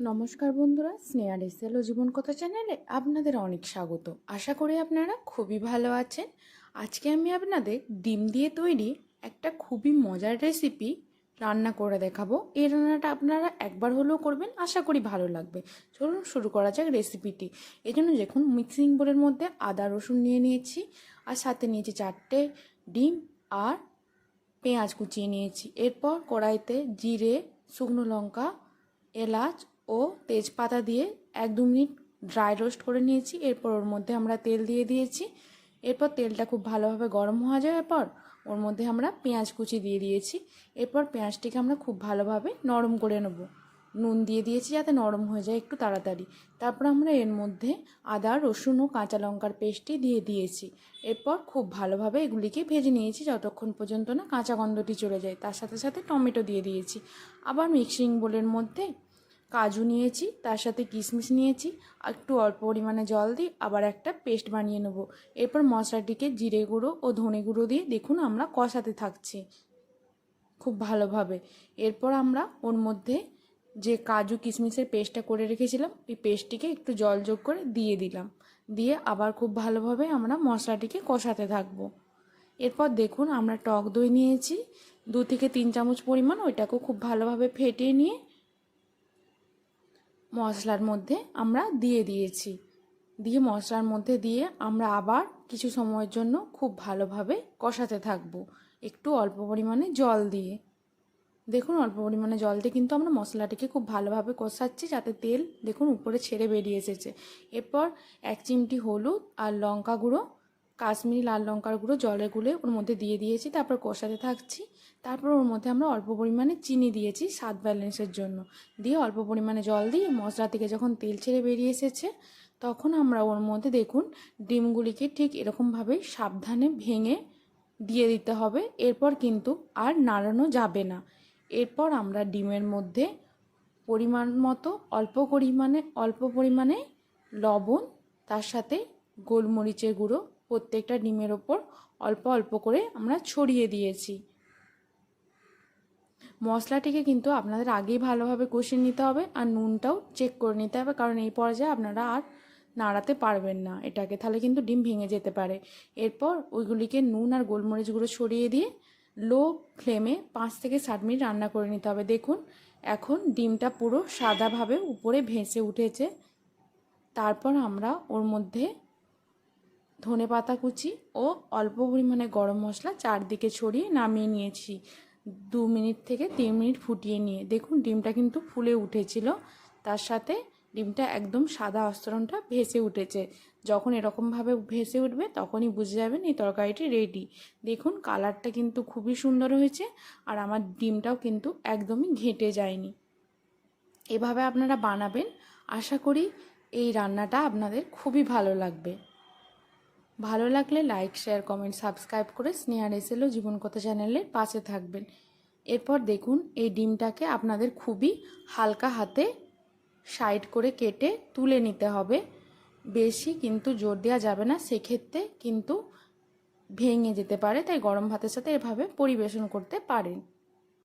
নমস্কার বন্ধুরা, স্নেহা রেসেল ও জীবন কথা চ্যানেলে আপনাদের অনেক স্বাগত। আশা করি আপনারা খুবই ভালো আছেন। আজকে আমি আপনাদের ডিম দিয়ে তৈরি একটা খুবই মজার রেসিপি রান্না করে দেখাবো। এই রান্নাটা আপনারা একবার হলেও করবেন, আশা করি ভালো লাগবে। চলুন শুরু করা যাক রেসিপিটি এই জন্য দেখুন মিক্সিং বোলের মধ্যে আদা, রসুন নিয়ে নিয়েছি আর সাথে নিয়েছি চারটে ডিম আর পেঁয়াজ কুচিয়ে নিয়েছি। এরপর কড়াইতে জিরে, শুকনো লঙ্কা, এলাচ ও তেজপাতা দিয়ে এক দু মিনিট ড্রাই রোস্ট করে নিয়েছি। এরপর ওর মধ্যে আমরা তেল দিয়ে দিয়েছি। এরপর তেলটা খুব ভালোভাবে গরম হওয়া যাওয়ার পর ওর মধ্যে আমরা পেঁয়াজ কুচি দিয়ে দিয়েছি। এরপর পেঁয়াজটিকে আমরা খুব ভালোভাবে নরম করে নেব। নুন দিয়ে দিয়েছি যাতে নরম হয়ে যায় একটু তাড়াতাড়ি। তারপর আমরা এর মধ্যে আদা, রসুন ও কাঁচা লঙ্কার পেস্টটি দিয়ে দিয়েছি। এরপর খুব ভালোভাবে এগুলিকে ভেজে নিয়েছি যতক্ষণ পর্যন্ত না কাঁচা গন্ধটি চলে যায়। তার সাথে সাথে টমেটো দিয়ে দিয়েছি। আবার মিক্সিং বোলের মধ্যে কাজু নিয়েছি, তার সাথে কিশমিশ নিয়েছি একটু অল্প পরিমাণে জল দিয়ে আবার একটা পেস্ট বানিয়ে নেব। এরপর মশলাটিকে জিরে গুঁড়ো ও ধনে গুঁড়ো দিয়ে দেখুন আমরা কষাতে থাকছি খুব ভালোভাবে। এরপর আমরা ওর মধ্যে যে কাজু কিশমিশের পেস্টটা করে রেখেছিলাম, ওই পেস্টটিকে একটু জল যোগ করে দিয়ে দিলাম। দিয়ে আবার খুব ভালোভাবে আমরা মশলাটিকে কষাতে থাকব। এরপর দেখুন আমরা টক দই নিয়েছি, দু থেকে তিন চামচ পরিমাণ ওইটাকেও খুব ভালোভাবে ফেটিয়ে নিয়ে মশলার মধ্যে আমরা দিয়ে দিয়েছি। দিয়ে মশলার মধ্যে দিয়ে আমরা আবার কিছু সময়ের জন্য খুব ভালোভাবে কষাতে থাকব। একটু অল্প পরিমাণে জল দিয়ে। দেখুন, অল্প পরিমাণে জল দিয়ে কিন্তু আমরা মশলাটিকে খুব ভালোভাবে কষাচ্ছি যাতে তেল, দেখুন, উপরে ছেড়ে বেরিয়ে এসেছে। এরপর এক চিমটি হলুদ আর লঙ্কা গুঁড়ো কাশ্মীরি লাল লঙ্কার গুঁড়ো জলে গুলে ওর মধ্যে দিয়ে দিয়েছি, তারপর কষাতে থাকছি। তারপর ওর মধ্যে আমরা অল্প পরিমাণে চিনি দিয়েছি স্বাদ ব্যালেন্সের জন্য। দিয়ে অল্প পরিমাণে জল দিয়ে মশলা থেকে যখন তেল ছেড়ে বেরিয়ে এসেছে, তখন আমরা ওর মধ্যে দেখুন ডিমগুলিকে ঠিক এরকমভাবে সাবধানে ভেঙে দিয়ে দিতে হবে। এরপর কিন্তু আর নাড়ানো যাবে না। এরপর আমরা ডিমের মধ্যে পরিমাণ মতো অল্প পরিমাণে অল্প পরিমাণে লবণ, তার সাথে গোলমরিচের গুঁড়ো প্রত্যেকটা ডিমের ওপর অল্প অল্প করে আমরা ছড়িয়ে দিয়েছি। মশলাটিকে কিন্তু আপনাদের আগেই ভালোভাবে কষিয়ে নিতে হবে আর নুনটাও চেক করে নিতে হবে, কারণ এই পর্যায়ে আপনারা আর নাড়াতে পারবেন না। এটাকে তাহলে কিন্তু ডিম ভেঙে যেতে পারে। এরপর ওইগুলিকে নুন আর গোলমরিচ গুঁড়ো ছড়িয়ে দিয়ে লো ফ্লেমে পাঁচ থেকে সাত মিনিট রান্না করে নিতে হবে। দেখুন, এখন ডিমটা পুরো সাদাভাবে উপরে ভেসে উঠেছে। তারপর আমরা ওর মধ্যে ধনে পাতা কুচি ও অল্প পরিমাণে গরম মশলা চারদিকে ছড়িয়ে নামিয়ে নিয়েছি। দু মিনিট থেকে তিন মিনিট ফুটিয়ে নিয়ে। দেখুন, ডিমটা কিন্তু ফুলে উঠেছিল। তার সাথে ডিমটা একদম সাদা অস্তরণটা ভেসে উঠেছে। যখন এরকমভাবে ভেসে উঠবে, তখনই বুঝে যাবেন এই তরকারিটি রেডি দেখুন কালারটা কিন্তু খুবই সুন্দর হয়েছে আর আমার ডিমটাও কিন্তু একদমই ঘেঁটে যায়নি। এভাবে আপনারা বানাবেন। আশা করি এই রান্নাটা আপনাদের খুবই ভালো লাগবে। ভালো লাগলে লাইক শেয়ার কমেন্ট সাবস্ক্রাইব করে স্নেহা রেসেলো জীবন কথা চ্যানেলের পাশে থাকবেন। এরপর দেখুন এই ডিমটাকে আপনাদের খুবই হালকা হাতে সাইড করে কেটে তুলে নিতে হবে। বেশি কিন্তু জোর দেওয়া যাবে না, সেক্ষেত্রে কিন্তু ভেঙে যেতে পারে, তাই গরম ভাতের সাথে এভাবে পরিবেশন করতে পারেন।